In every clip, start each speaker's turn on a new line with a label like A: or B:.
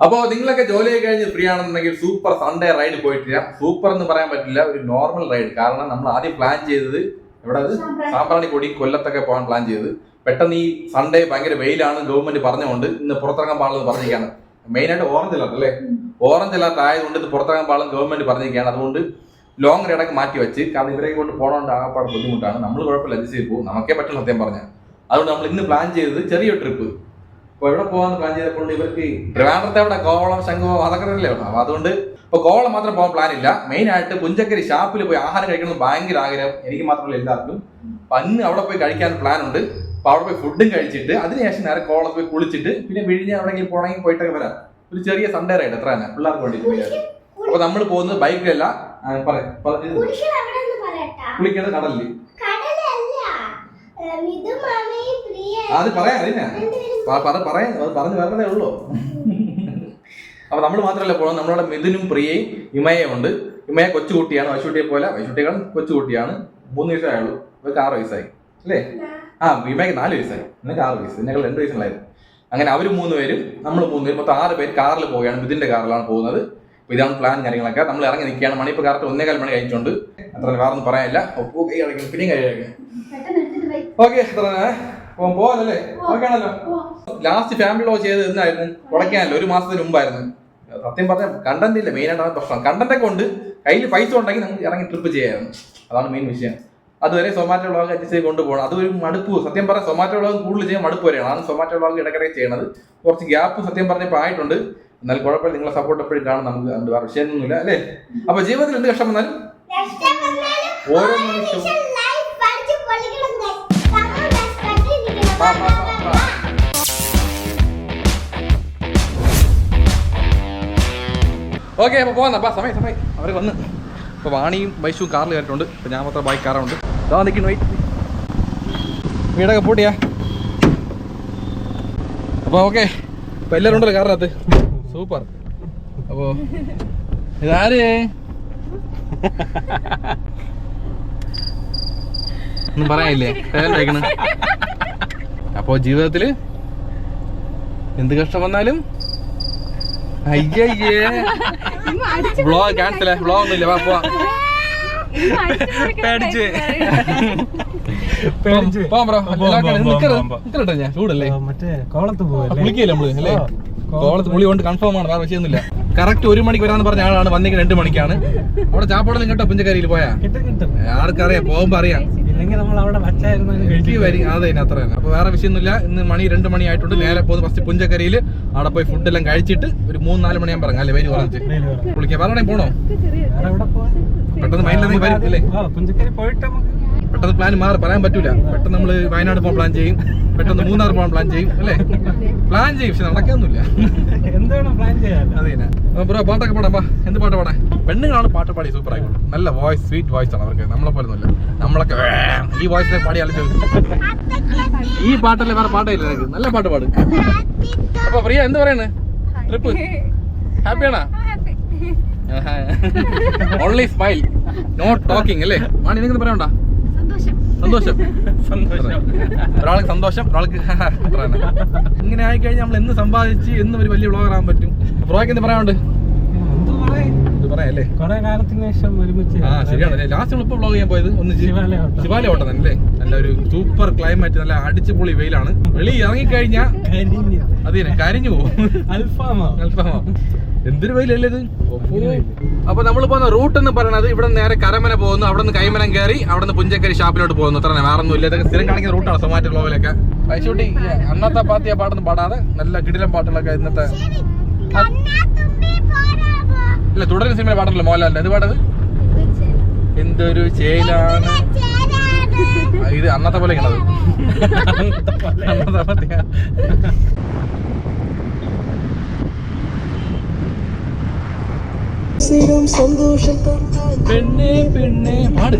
A: അപ്പോൾ നിങ്ങളൊക്കെ ജോലി കഴിഞ്ഞ് ഫ്രീ ആണെന്നുണ്ടെങ്കിൽ സൂപ്പർ സൺഡേ റൈഡ് പോയിട്ടില്ല. സൂപ്പർ എന്ന് പറയാൻ പറ്റില്ല ഒരു നോർമൽ റൈഡ് കാരണം നമ്മൾ ആദ്യം പ്ലാൻ ചെയ്തത് എവിടെ അത്? സാമ്പ്രാണി. കൊടി കൊല്ലത്തൊക്കെ പോകാൻ പ്ലാൻ ചെയ്തത്. പെട്ടെന്ന് ഈ സൺഡേ ഭയങ്കര വെയിലാണ് ഗവൺമെന്റ് പറഞ്ഞുകൊണ്ട് ഇന്ന് പുറത്തിറങ്ങാൻ പാടില്ലെന്ന് പറഞ്ഞിരിക്കുകയാണ്. മെയിൻ ആയിട്ട് ഓറഞ്ച് അലർട്ട് അല്ലേ? ഓറഞ്ച് അലർട്ട് ആയതുകൊണ്ട് ഇത് പുറത്തിറങ്ങാൻ പാടില്ലെന്ന് ഗവൺമെന്റ് പറഞ്ഞിരിക്കുകയാണ്. അതുകൊണ്ട് ലോങ് റൈഡൊക്കെ മാറ്റി വെച്ച് കാരണം ഇവരെ കൊണ്ട് പോകണോണ്ട് ആകപ്പാട് ബുദ്ധിമുട്ടാണ്. നമ്മൾ കുഴപ്പമില്ല അഡ്ജസ്റ്റ് ചെയ്ത് പോകും. നമുക്കേ പറ്റുള്ളൂ സത്യം പറഞ്ഞാൽ. അതുകൊണ്ട് നമ്മൾ ഇന്ന് പ്ലാൻ ചെയ്തത് ചെറിയ ട്രിപ്പ് അപ്പോൾ എവിടെ പോകാന്ന് പ്ലാൻ ചെയ്തപ്പോൾ ഇവർക്ക് ട്രിവാൻഡ്രത്തെ അവിടെ കോവളം ശംഖുവം അതൊക്കെ അല്ലേ ഉള്ളൂ അപ്പോൾ അതുകൊണ്ട് ഇപ്പോൾ കോവളം മാത്രം പോകാൻ പ്ലാൻ ഇല്ല. മെയിൻ ആയിട്ട് പുഞ്ചക്കരി ഷാപ്പിൽ പോയി ആഹാരം കഴിക്കണം ഭയങ്കര ആഗ്രഹം. എനിക്ക് മാത്രമല്ല എല്ലാവർക്കും. അപ്പം അന്ന് അവിടെ പോയി കഴിക്കാൻ പ്ലാൻ ഉണ്ട്. അപ്പോൾ അവിടെ പോയി ഫുഡും കഴിച്ചിട്ട് അതിനുശേഷം നേരെ കോവളത്ത് പോയി കുളിച്ചിട്ട് പിന്നെ വിഴിഞ്ഞ് എവിടെയെങ്കിലും പോകണമെങ്കിൽ പോയിട്ടൊക്കെ വരാം. ഒരു ചെറിയ സൺഡേ റൈഡ് എത്ര തന്നെ. പിള്ളേർക്ക് വേണ്ടി. അപ്പോൾ നമ്മൾ പോകുന്നത് ബൈക്കിലല്ല. പറയാം കടലിൽ
B: പ്രിയ
A: അത് പറയാം അതിനാ പറയാൻ പറഞ്ഞു വരണതേ ഉള്ളൂ. അപ്പൊ നമ്മൾ മാത്രമല്ല പോകണം നമ്മളവിടെ മിഥുനും പ്രിയയും ഇമയും ഉണ്ട്. ഇമയ കൊച്ചുകുട്ടിയാണ്. വൈശുട്ടിയെ പോലെ വൈശുട്ടികളും കൊച്ചുകുട്ടിയാണ്. മൂന്ന് വയസ്സായുള്ളൂ ഇവർക്ക് ആറ് വയസ്സായി. അല്ലേ? ആ വിമയ്ക്ക് നാല് വയസ്സായി. നിനക്ക് ആറ് വയസ്സ്. ഞങ്ങൾ രണ്ട് വയസ്സുണ്ടായിരുന്നു. അങ്ങനെ അവർ മൂന്ന് പേരും നമ്മൾ മൂന്ന് പേരും. മൊത്തം ആറ് പേര് കാറിൽ പോവുകയാണ്. മിഥുന്റെ കാറിലാണ് പോകുന്നത്. ഇതാണ് പ്ലാൻ കാര്യങ്ങളൊക്കെ. നമ്മൾ ഇറങ്ങി നിൽക്കുകയാണ്. മണി ഇപ്പോൾ കറക്റ്റ് ഒന്നേകാൽ മണി കഴിച്ചുകൊണ്ട് അത്ര വേറെ ഒന്നും പറയാനില്ല. ഒപ്പു കൈ പിന്നെയും കൈ ഓക്കെ അത്ര. ഓക്കെ ആണല്ലോ ലാസ്റ്റ് ഫാമിലി ലോ ചെയ്ത് എന്നായിരുന്നു? കൊടക്കാനല്ലോ ഒരു മാസത്തിന് മുമ്പായിരുന്നു. സത്യം പറഞ്ഞ കണ്ടന്റ് ഇല്ല. മെയിൻ ആയിട്ട് പ്രശ്നം. കണ്ടന്റ് ഒക്കെ ഉണ്ട്. കയ്യിൽ പൈസ ഉണ്ടെങ്കിൽ നമുക്ക് ഇറങ്ങി ട്രിപ്പ് ചെയ്യാമായിരുന്നു അതാണ് മെയിൻ വിഷയം. അതുവരെ സൊമാറ്റോ വ്ളോഗ് അഡ്ജസ്റ്റ് ചെയ്ത് കൊണ്ടുപോകണം. അതൊരു മടുപ്പ്. സത്യം പറഞ്ഞാൽ സൊമാറ്റോ വ്ളോഗ് കൂടുതൽ ചെയ്യാൻ മടുപ്പ് വരെയാണ്. അതാണ് സൊമാറ്റോ വ്ളോഗ് ഇടയ്ക്കിടയ്ക്ക് ചെയ്യണത്. കുറച്ച് ഗ്യാപ്പ് സത്യം പറഞ്ഞപ്പോൾ ആയിട്ടുണ്ട്. എന്നാൽ കുഴപ്പമില്ല. നിങ്ങളെ സപ്പോർട്ട് എപ്പോഴും കാണും. നമുക്ക് വേറെ വിഷയമൊന്നുമില്ല. അല്ലേ? അപ്പൊ ജീവിതത്തിൽ എന്ത് കഷ്ടം വന്നാലും ഓരോ നിമിഷവും ഓക്കെ അപ്പോൾ പോകാം അപ്പാ സമയം സമയം. അവർ വന്ന്. അപ്പൊ വാണിയും വൈശുവും കാറിൽ കയറിയിട്ടുണ്ട്. അപ്പൊ ഞാൻ മാത്രം ബൈക്ക് കാറുണ്ട് അതാ നിൽക്കുന്നു വെയിറ്റ് വീടൊക്കെ പൂട്ടിയാ? അപ്പോൾ ഓക്കെ അപ്പൊ എല്ലാവരും ഉണ്ടല്ലോ കാറിനകത്ത്. സൂപ്പർ. അപ്പോൾ ഇതാര്? ഒന്നും പറയാനില്ലേ? അപ്പോൾ ജീവിതത്തിൽ എന്ത് കഷ്ടം വന്നാലും? അയ്യേ ബ്ലോഗ് ക്യാൻസൽ ബ്ലോഗ് ഒന്നുമില്ല. വാ പോവാ.
C: പേടിച്ച്.
A: നിക്കട്ടെ ഞാൻ. ചൂടല്ലേ?
C: മറ്റേ കോളത്ത്
A: നമ്മൾ അല്ലേ? കോളത്ത് പുളി കൊണ്ട് കൺഫേം ആണ് വേറെ വിഷയമൊന്നുമില്ല. കറക്റ്റ് ഒരു മണിക്ക് വരാന്ന് പറഞ്ഞ ആളാണ് വന്നെങ്കിൽ രണ്ട് മണിക്കാണ്. അവിടെ ചാപ്പാടൊന്നും കേട്ടോ പുഞ്ചക്കരിയിൽ പോയാ? ആർക്കറിയാം പോകുമ്പോ അറിയാം.
C: ഇല്ലെങ്കിൽ നമ്മൾ അവിടെ വച്ചായിരുന്നു
A: വരി അതെ അത്ര തന്നെ. അപ്പൊ വേറെ വിഷയമൊന്നുമില്ല. ഇന്ന് മണി രണ്ട് മണി ആയിട്ടുണ്ട്. നേരെ പോകുന്ന ഫസ്റ്റ് പുഞ്ചക്കരയിൽ അവിടെ പോയി ഫുഡ് എല്ലാം കഴിച്ചിട്ട് ഒരു മൂന്ന് നാല് മണിയാകുമ്പോൾ ഇറങ്ങാം. അല്ലേ? വരി പറഞ്ഞിട്ട് വിളിക്കാം. വേറെ എവിടെയും പോണോ? പെട്ടെന്ന് മൈൻഡിൽ
C: പുഞ്ചക്കരി പോയിട്ട് നമുക്ക്
A: പെട്ടെന്ന് പ്ലാൻ മാറി. പറയാൻ പറ്റൂല. പെട്ടെന്ന് നമ്മൾ വയനാട് പോകാൻ പ്ലാൻ ചെയ്യും. പെട്ടെന്ന് മൂന്നാർ പോകാൻ പ്ലാൻ ചെയ്യും. അല്ലേ? പ്ലാൻ ചെയ്യും. പക്ഷെ നടക്കൊന്നുമില്ല
C: എന്താണ് പ്ലാൻ ചെയ്യാൻ?
A: അത് ബ്രോ പാട്ടൊക്കെ പാടാം. എന്ത് പാട്ട് പാടാ പെണ്ണുങ്ങളാണ് പാട്ട് പാടി സൂപ്പർ ആയിക്കോട്ടെ നല്ല വോയിസ് സ്വീറ്റ് വോയിസ് ആണ് അവർക്ക്. നമ്മളെ പോലെ ഒന്നുമില്ല നമ്മളൊക്കെ ഈ വോയിസിലെ പാടി ആലോചിച്ചു ഈ പാട്ടല്ലേ വേറെ പാട്ടില്ല എനിക്ക് നല്ല പാട്ട് പാടും. അപ്പൊ പ്രിയ എന്ത് പറയണ്? ട്രിപ്പ് ഹാപ്പിയാണോ ഓൺലി സ്മൈൽ നോട്ട് ടോക്കിംഗ് അല്ലേ? മാണി നിങ്ങൾ പറയണ്ട സന്തോഷം.
C: സന്തോഷം.
A: ഒരാൾക്ക് സന്തോഷം ഒരാൾക്ക് അത്ര തന്നെ. ഇങ്ങനെ ആയിക്കഴിഞ്ഞാൽ നമ്മൾ എന്ന് സമ്പാദിച്ച് എന്നും ഒരു വലിയ വ്ളോഗർ ആകാൻ പറ്റും. ബ്രോയ്ക്ക് എന്ത് പറയാനുണ്ട്? പറയാല്ലേ
C: കൊറേ കാലത്തിന് ശേഷം ഒരുമിച്ച്
A: ആ ശരിയാണ്. ലാസ്റ്റ് നമ്മൾ വ്ളോഗ് ചെയ്യാൻ പോയത് ഒന്ന്
C: ശിവാലയ ഓട്ടം.
A: തന്നെ അല്ലേ? നല്ല ഒരു സൂപ്പർ ക്ലൈമറ്റ് നല്ല അടിച്ചുപൊളി വെയിലാണ്. വെളി ഇറങ്ങിക്കഴിഞ്ഞാൽ
C: കരിഞ്ഞ്.
A: അത് തന്നെ കരിഞ്ഞു പോകും.
C: അൽഫാമോ
A: അല്പമോ എന്തൊരു വെയിലല്ലേ ഇത്? അപ്പൊ നമ്മൾ പോകുന്ന റൂട്ട് എന്ന് പറയുന്നത് ഇവിടെ നിന്ന് നേരെ കരമന പോകുന്നു അവിടെ നിന്ന് കൈമനം കയറി അവിടെ നിന്ന് പുഞ്ചക്കരി ഷാപ്പിലോട്ട് പോകുന്നു. അത്ര വേറെ ഒന്നും ഇല്ല. ഇതൊക്കെ സ്ഥിരം കാണിക്കുന്ന റൂട്ടാണ് സൊമാറ്റോ ഗ്ലോബിലൊക്കെ പൈസൂട്ടി അന്നത്തെ പാത്തിയ പാട്ടൊന്നും പാടാതെ നല്ല കിടിലം പാട്ടുകളൊക്കെ ഇന്നത്തെ? ഇല്ല തുടരുന്ന സിനിമയിൽ പാട്ടല്ലോ മോഹൻലാലിന്റെ. ഇത് പാടത്? എന്തൊരു ചേലാണ്. ഇത് അന്നത്തെ പോലെ ഇങ്ങനത്. അന്നത്തെ പാത്തിയ
C: സന്തോഷം
A: പെണ്ണെ പെണ്ണെ പാട്.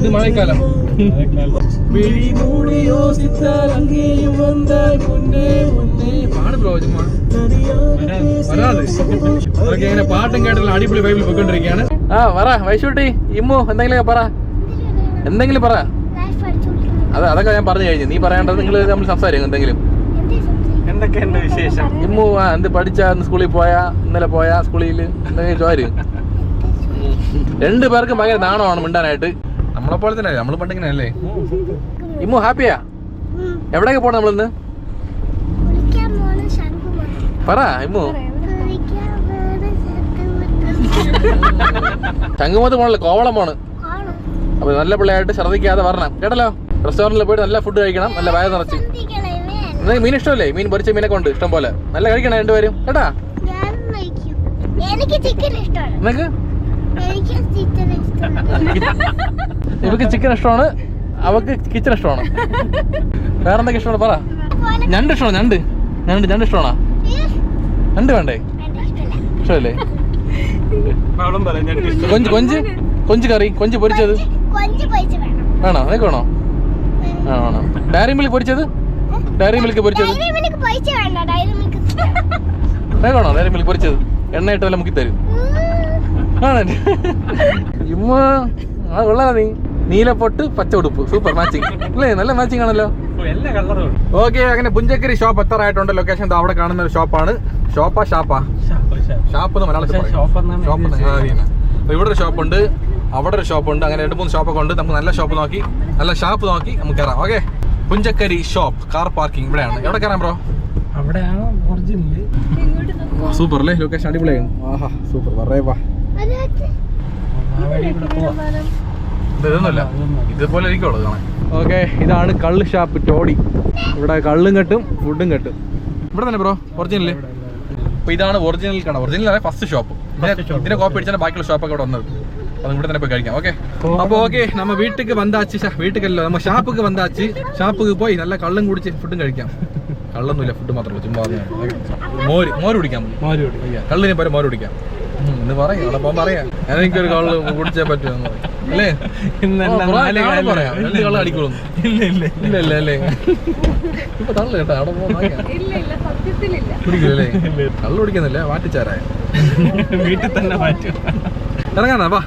A: ഇത് മഴക്കാലം. വിഴിമൂടി യോസിത്താൽ അങ്ങേയും വന്നാൽ മുന്നേ മുന്നേ. പാട് ബ്രോ ചുമ്മാ വരാതെ. അതൊക്കെ ഇങ്ങനെ പാട്ടും അടിപൊളി ബൈബിൾ പോയിക്കൊണ്ടിരിക്കുകയാണ്. ആ പറ വൈശൂട്ടി ഇമ്മു എന്തെങ്കിലും പറ. എന്തെങ്കിലും പറ. അത് അതൊക്കെ ഞാൻ പറഞ്ഞു കഴിഞ്ഞു. നീ പറയേണ്ടത് നിങ്ങൾ നമ്മൾ സംസാരിക്കും എന്തെങ്കിലും?
C: എന്തൊക്കെയുണ്ട് വിശേഷം?
A: ഇമ്മു എന്ത് പഠിച്ച? സ്കൂളിൽ പോയാ? ഇന്നലെ പോയാ? സ്കൂളിൽ എന്തെങ്കിലും ചോര്? രണ്ടു പേർക്കും ഭയങ്കര നാണമാണ് മിണ്ടാനായിട്ട്. നമ്മളെ പോലെ തന്നെ നമ്മൾ പണ്ടിങ്ങനെ അല്ലേ? ഇമ്മു ഹാപ്പിയാ? എവിടേക്ക് പോണം നമ്മളിന്ന്. പറ ഇമ്മു. ചങ്ങുമത്ത് പോണല്ലോ? കോവളം പോണ്? അപ്പൊ നല്ല പിള്ളേരായിട്ട് ശ്രദ്ധിക്കാതെ വരണം. കേട്ടല്ലോ? റെസ്റ്റോറന്റിൽ പോയിട്ട് നല്ല ഫുഡ് കഴിക്കണം. നല്ല വയറ് നിറച്ച്. മീൻ ഇഷ്ടമല്ലേ? മീൻ പൊരിച്ച മീനൊക്കെ ഉണ്ട് ഇഷ്ടം പോലെ. നല്ല കഴിക്കണം രണ്ടുപേരും? കേട്ടാ.
B: എനിക്ക് ചിക്കൻ ഇഷ്ടമാണ്.
A: നിനക്ക്?
B: എനിക്ക് ചിക്കൻ ഇഷ്ടമാണ്.
A: ഇവക്ക് ചിക്കൻ ഇഷ്ടമാണ് അവക്ക് കിച്ചൺ ഇഷ്ടമാണ്. വേറെ എന്തൊക്കെ ഇഷ്ടമാണ് പറ. ഞണ്ട് ഇഷ്ടമാണ് ഞണ്ട്. ഞണ്ട് ഞണ്ട് ഇഷ്ടമാണോ? ഞണ്ട് വേണ്ടേ?
B: വേണ്ട, ഇഷ്ടമില്ല.
A: കൊഞ്ച് കൊഞ്ച് കൊഞ്ച് കറി കൊഞ്ച് പൊരിച്ചത്?
B: വേണം.
A: നിനക്ക് വേണോ? ആണോ ഡയറി മിൽക്ക് പൊരിച്ചത്? ഡയറി മിൽക്ക് പൊരിച്ചത്? വേണോ ഡയറി മിൽക്ക്. പൊരിച്ചത്? എണ്ണ ഇട്ട് വല്ല മുക്കി തരും. ആണല്ലേ ഇമ്മ ആ കൊള്ളാ നീ. നീലപ്പൊട്ട് പച്ച ഉടുപ്പ്. സൂപ്പർ മാച്ചിങ് അല്ലേ? നല്ല മാച്ചിങ് ആണല്ലോ. ഓക്കെ അങ്ങനെ പുഞ്ചക്കരി ഷോപ്പ് എത്ര ആയിട്ടുണ്ട് ലൊക്കേഷൻ അവിടെ കാണുന്ന ഒരു ഷോപ്പാണ് ഷോപ്പാ ഷാപ്പാ ഷാപ്പ് മലയാളത്തിൽ.
C: ഷോപ്പ്
A: ഇവിടെ ഒരു ഷോപ്പുണ്ട് അവിടെ ഒരു ഷോപ്പുണ്ട് അങ്ങനെ രണ്ട് മൂന്ന് ഷോപ്പൊക്കെ ഉണ്ട്. നമുക്ക് നല്ല ഷോപ്പ് നോക്കി. നല്ല ഷാപ്പ് നോക്കി. നമുക്ക് കയറാം okay? Punchakkari shop car parking ഇവിടെയാണ്. എവിടെ കയറാൻ ബ്രോ
C: അവിടെയാണ് ഒറിജിനൽ
A: സൂപ്പർ അല്ലേ ലൊക്കേഷൻ അടിപൊളിയാണ് ആഹാ സൂപ്പർ. പറയേ വാ.
C: ആ വഴി ഇവിടെ പോവാം.
A: ഇത് ഇതൊന്നുമല്ല. ഇതുപോലെ ഇരിക്കുള്ളൂ കാണാൻ. ഓക്കെ ഇതാണ് കള്ള് ഷാപ്പ് ടോടി ഇവിടെ കള്ളും കെട്ടും ഫുഡും കെട്ടും. ഇവിടെ തന്നെ ബ്രോ ഒറിജിനൽ അപ്പൊ ഇതാണ് ഒറിജിനൽ കട. ഒറിജിനൽ ഫസ്റ്റ് ഷോപ്പ്
C: ഇതിന്റെ.
A: ഇതിനെ കോപ്പി അടിച്ചാൽ ബാക്കിയുള്ള ഷോപ്പൊക്കെ ഇവിടെ വന്നത്. അപ്പൊ ഇവിടെ തന്നെ പോയി കഴിക്കാം ഓക്കെ അപ്പൊ ഓക്കെ നമ്മ வீட்டுக்கு வந்தாச்சு വീട്ടിലല്ലോ നമ്മ நம்ம ஷாப்புக்கு வந்தாச்சு പോയി നല്ല കള്ളും കുടിച്ച് ഫുഡും കഴിക്കാം. കള്ളൊന്നുമില്ല ഫുഡ് മാത്രമല്ല ചുമ്മാ മോര് മോര് കുടിക്കാൻ
C: മോര്
A: കുടിക്കാം. കള്ളിനെ പോലെ മോര് കുടിക്കാം. എന്ന് പറയാം അവിടെ പോകാൻ പറയാം. എനിക്കൊരു കള്ള് കുടിച്ചേ പറ്റുമെന്ന് പറയും. അല്ലേ? പറയാം.
C: ഇല്ല ഇല്ല
A: ഇല്ല. ഇല്ല കള്ള് കുടിക്കുന്നില്ല വാട്ടിച്ചാരായ
C: വീട്ടിൽ തന്നെ മാറ്റി.
A: ഇറങ്ങാന്നാ വാ.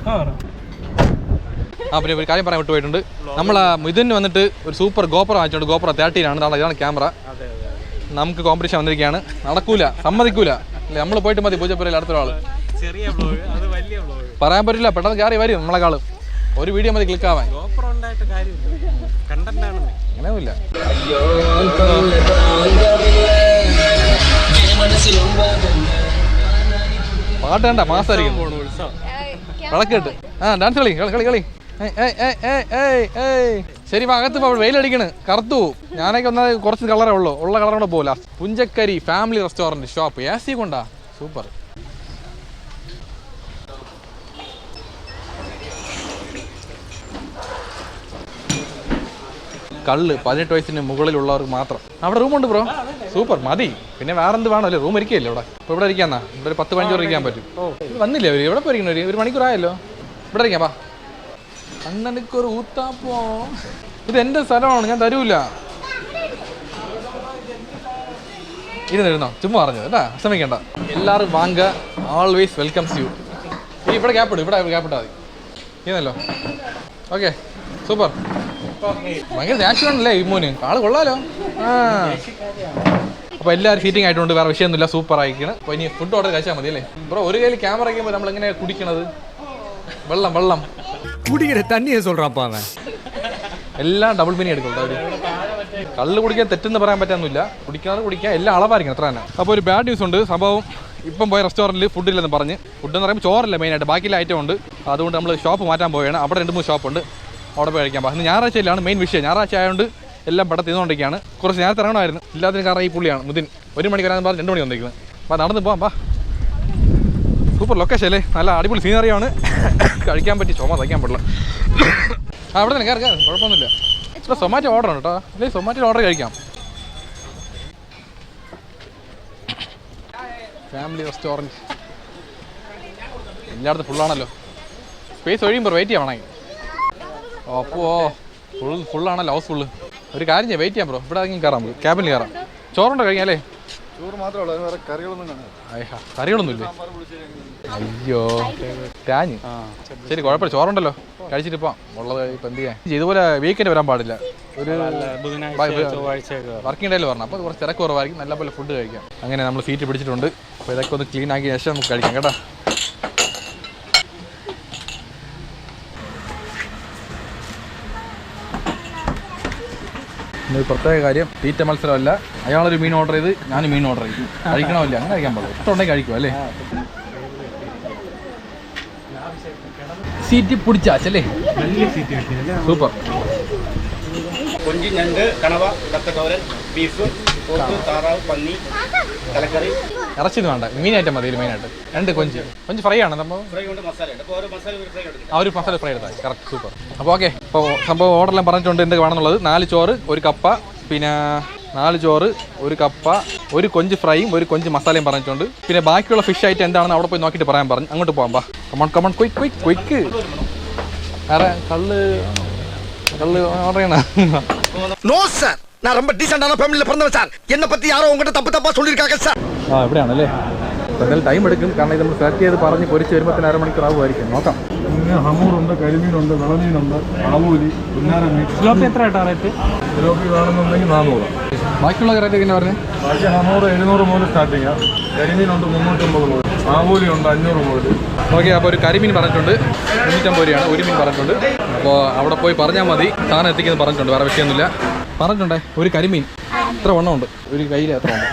C: ആ
A: പിന്നെ ഒരു കാര്യം പറയാൻ വിട്ടു പോയിട്ടുണ്ട്. നമ്മൾ മിഥുന് വന്നിട്ട് ഒരു സൂപ്പർ ഗോപ്ര വാങ്ങിച്ചുണ്ട് ഗോപ്ര തേർട്ടീനാണ്. നാളെ ഇതാണ് ക്യാമറ.
C: അതെ
A: നമുക്ക് കോമ്പറ്റീഷൻ വന്നിരിക്കുകയാണ്. നടക്കൂല സമ്മതിക്കൂല. അല്ലേ നമ്മൾ പോയിട്ട് മതി പൂജപ്പുരയിൽ അടുത്ത ഒരാൾ
C: ചെറിയ ബ്ലോഗ് അത് വലിയ ബ്ലോഗ്
A: പറയാൻ പറ്റില്ല പെട്ടെന്ന് കയറി വരും നമ്മളെക്കാളും. ഒരു വീഡിയോ മതി ക്ലിക്ക് ആവാൻ. അങ്ങനെയൊന്നുമില്ല. പാട്ട് കണ്ട മാസമായിരിക്കും
C: ഉത്സവം.
A: വിളക്കിട്ട് ആ ഡാൻസ് കളി കളി കളി കളി. ശരി അകത്ത് വെയിലടിക്കണ്. കറുത്തു ഞാനൊക്കെ ഒന്നാ കുറച്ച് കളറേ ഉള്ളൂ. ഉള്ള കളറോടെ പോലാ Punchakkari family restaurant shop. A C കൊണ്ടാ? സൂപ്പർ. കള്ള് പതിനെട്ട് വയസ്സിന് മുകളിലുള്ളവർക്ക് മാത്രം. അവിടെ റൂമുണ്ട് ബ്രോ സൂപ്പർ മതി. പിന്നെ വേറെ എന്ത് വേണമല്ലേ റൂം ഇരിക്കുകയല്ലേ ഇവിടെ? ഇപ്പോൾ ഇവിടെ ഇരിക്കാന്നാ. ഇവിടെ ഒരു പത്ത് പതിനഞ്ച് ഇരിക്കാൻ പറ്റും. ഇത് വന്നില്ലേ അവർ എവിടെ പോയിരിക്കണം ഒരു മണിക്കൂർ മണിക്കൂറായല്ലോ ഇവിടെ ഇരിക്കാം വാ. അണ്ണനിക്കൊരു ഊത്താപ്പോ. ഇത് എന്റെ സ്ഥലമാണ് ഞാൻ തരൂല. ഇരുന്നിരുന്നോ ചുമ്മാ പറഞ്ഞു കേട്ടാ? ശ്രമിക്കണ്ട എല്ലാവരും വാങ്ങ ആൾവേസ് വെൽക്കംസ് യു ഇവിടെ ഗ്യാപ്പ് ഇടും. ഇവിടെ ഗ്യാപ്പ് ഇട്ടാൽ മതി. ഇരുന്നല്ലോ. ഓക്കെ സൂപ്പർ ഭയങ്കര ഈ ഇമ്മൂന് ആൾ കൊള്ളാലോ. ആ. അപ്പൊ എല്ലാവരും ഹീറ്റിംഗ് ആയിട്ടുണ്ട് വേറെ വിഷയമൊന്നുമില്ല സൂപ്പർ ആയിരിക്കണം. അപ്പൊ ഇനി ഫുഡ് ഓർഡർ കഴിച്ചാൽ മതി അല്ലേ? ബ്രോ ഒരു കയ്യിൽ ക്യാമറ വയ്ക്കുമ്പോൾ നമ്മൾ എങ്ങനെ കുടിക്കണത്? വെള്ളം വെള്ളം.
D: കുടിക്കട്ടെ തന്നെയെ സൊല്ലാപ്പാ
A: എല്ലാം ഡബിൾ മിനി എടുക്കുന്നുണ്ട് അവർ. കള്ള് കുടിക്കാൻ തെറ്റെന്ന് പറയാൻ പറ്റാന്നില്ല കുടിക്കാതെ കുടിക്കാൻ എല്ലാം അളവായിരിക്കും അത്ര തന്നെ. അപ്പോൾ ഒരു ബാഡ് ന്യൂസ് ഉണ്ട് സംഭവം ഇപ്പം പോയ റെസ്റ്റോറന്റിൽ ഫുഡില്ലെന്ന് പറഞ്ഞ്. ഫുഡെന്ന് പറയുമ്പോൾ ചോറല്ല മെയിനായിട്ട് ബാക്കിയുള്ള ഐറ്റം ഉണ്ട്. അതുകൊണ്ട് നമ്മൾ ഷോപ്പ് മാറ്റാൻ പോവുകയാണ്. അവിടെ രണ്ട് മൂന്ന് ഷോപ്പുണ്ട് അവിടെ പോയി കഴിക്കാൻ പോകും ഞായറാഴ്ചയിലാണ് മെയിൻ വിഷയം. ഞായറാഴ്ച ആയതുകൊണ്ട് എല്ലാം പടം തിന്നുകൊണ്ടിരിക്കുകയാണ് കുറച്ച് നേരത്തെ ഇറങ്ങണമായിരുന്നു. ഇല്ലാത്തതിന് കാരണം ഈ പുള്ളിയാണ് മുതിൻ. ഒരു മണിക്ക് വരാൻ പറഞ്ഞ് രണ്ട് മണി വന്നിരിക്കുന്നത് അപ്പോൾ നടന്ന് പോകാം പാ സൂപ്പർ ലൊക്കേഷൻ അല്ലേ? നല്ല അടിപൊളി സീനറിയാണ് കഴിക്കാൻ പറ്റി ചുമ തയ്ക്കാൻ പറ്റില്ല. ആ അവിടെ തന്നെ കയറി കുഴപ്പമൊന്നുമില്ല. ഇവിടെ സൊമാറ്റോ ഓർഡർ ഉണ്ട് കേട്ടോ. അല്ലേ സൊമാറ്റോ ഓർഡർ കഴിക്കാം. ഫാമിലി റെസ്റ്റോറന്റ് എല്ലായിടത്തും ഫുള്ളാണല്ലോ സ്പേസ് ഒഴിയുമ്പോൾ വെയിറ്റ് വേണമെങ്കിൽ. അപ്പോൾ ഫുൾ ഫുള്ളാണല്ലോ ഹൗസ് ഫുള്ള് ഒരു കാര്യം ചെയ്യാം വെയിറ്റ് ചെയ്യാം ബ്രോ ഇവിടെ ആരെങ്കിലും കയറാം നമുക്ക് ക്യാബിനിൽ കയറാം ചോറുണ്ടോ കഴിഞ്ഞാലേ
E: ചോറ് മാത്രമേ ഉള്ളൂ കറികളൊന്നും
A: കറികളൊന്നും ഇല്ലേ? അയ്യോ കാഞ്ഞ് ശരി കുഴപ്പമില്ല ചോറുണ്ടല്ലോ. കഴിച്ചിട്ട് പോവാം. ഉള്ളത് ഇപ്പം എന്ത് ചെയ്യാൻ ഇതുപോലെ വീക്കെൻഡ് വരാൻ പാടില്ല. ഒരു വർക്കിംഗ് ഡേയിൽ വരണം. അപ്പോൾ കുറച്ച് തിരക്ക് കുറവായിരിക്കും. നല്ലപോലെ ഫുഡ് കഴിക്കാം. അങ്ങനെ നമ്മൾ സീറ്റ് പിടിച്ചിട്ടുണ്ട്. അപ്പോൾ ഇതൊക്കെ ഒന്ന് ക്ലീൻ ആക്കിയ ശേഷം നമുക്ക് കഴിക്കാം കേട്ടോ. ഒരു പ്രത്യേക കാര്യം. തീറ്റ മത്സരമല്ല. അയാളൊരു മീൻ ഓർഡർ ചെയ്ത് ഞാൻ മീൻ ഓർഡർ ചെയ്തു. കഴിക്കണമല്ല അങ്ങനെ കഴിക്കാൻ പാടില്ല. ഇഷ്ടമുണ്ടെങ്കിൽ കഴിക്കും അല്ലേ? സീറ്റ് പിടിച്ചാച്ചല്ലേ
C: കിട്ടിയല്ലേ?
A: സൂപ്പർ.
F: കൊഞ്ചി ഞണ്ട് കണവ കത്തത്തോരൻ ബീഫ് ഇറച്ചിന് പന്നി കലക്കറി.
A: ഇറച്ചിന്ന് വേണ്ട. മീനായിട്ട് മതി മെയിനായിട്ട് രണ്ട് കൊഞ്ച്. കൊഞ്ച് ഫ്രൈ ആണ് സംഭവം.
F: ഫ്രൈ കൊണ്ട് മസാല
A: ആ ഒരു മസാല ഫ്രൈ എടുത്താൽ കറക്റ്റ് സൂപ്പർ അപ്പോൾ ഓക്കെ അപ്പോൾ സംഭവം ഓർഡറെല്ലാം പറഞ്ഞിട്ടുണ്ട് എന്തൊക്കെ വേണമെന്നുള്ളത്. നാല് ചോറ് ഒരു കപ്പ പിന്നെ നാല് ചോറ് ഒരു കപ്പ ഒരു കൊഞ്ച് ഫ്രൈയും ഒരു കൊഞ്ച് മസാലയും പറഞ്ഞിട്ടുണ്ട്. പിന്നെ ബാക്കിയുള്ള ഫിഷ് ആയിട്ട് എന്താണെന്ന് അവിടെ പോയി നോക്കിയിട്ട് പറയാൻ പറഞ്ഞു. അങ്ങോട്ട് പോകാം come on come on quick quick quick കള്ള് കള്ള് പറയണ
G: നോ സർ நான் ரொம்ப டீசென்டான ஃபேமிலில பிறந்தவன் சார் என்ன பத்தி யாரோ உங்ககிட்ட தப்பு தப்பா சொல்லிருக்காங்க சார்
A: ആ എവിടെയാണല്ലേ അപ്പോൾ എന്തായാലും ടൈം എടുക്കും കാരണം ഇത് നമ്മൾ സെലക്ട് ചെയ്ത് പറഞ്ഞ് പൊരിച്ച് വരുമ്പോൾ അരമണിക്കൂർ ആവുമായിരിക്കും നോക്കാം
E: പിന്നെ ഹമൂറുണ്ട് കരിമീനുണ്ട് വിളമീനുണ്ട് ആവൂലി പുന്നാരമീൻ
C: സ്ലോപ്പ് എത്ര കേട്ടോ റേറ്റ്
E: സിലോപ്പി വേണമെന്നുണ്ടെങ്കിൽ നാനൂറ്
A: ബാക്കിയുള്ള റേറ്റ് എങ്ങനെ പറഞ്ഞത്
E: ബാക്കി ഹമൂറ് എഴുന്നൂറ് മുതൽ സ്റ്റാർട്ടിങ് കരിമീനുണ്ട് മുന്നൂറ്റമ്പത് മുതൽ ആവൂലി ഉണ്ട് അഞ്ഞൂറ് മുതൽ
A: ഓക്കെ അപ്പോൾ ഒരു കരിമീൻ പറഞ്ഞിട്ടുണ്ട് മുന്നൂറ്റമ്പത് രൂപയാണ് ഒരു മീൻ പറഞ്ഞിട്ടുണ്ട് അപ്പോൾ അവിടെ പോയി പറഞ്ഞാൽ മതി സാധനം എത്തിക്കുന്നത് പറഞ്ഞിട്ടുണ്ട് വേറെ വിഷയമൊന്നുമില്ല പറഞ്ഞിട്ടുണ്ടേ ഒരു കരിമീൻ. എത്ര വണ്ണമുണ്ട്? ഒരു കയ്യിൽ എത്ര ഉണ്ട്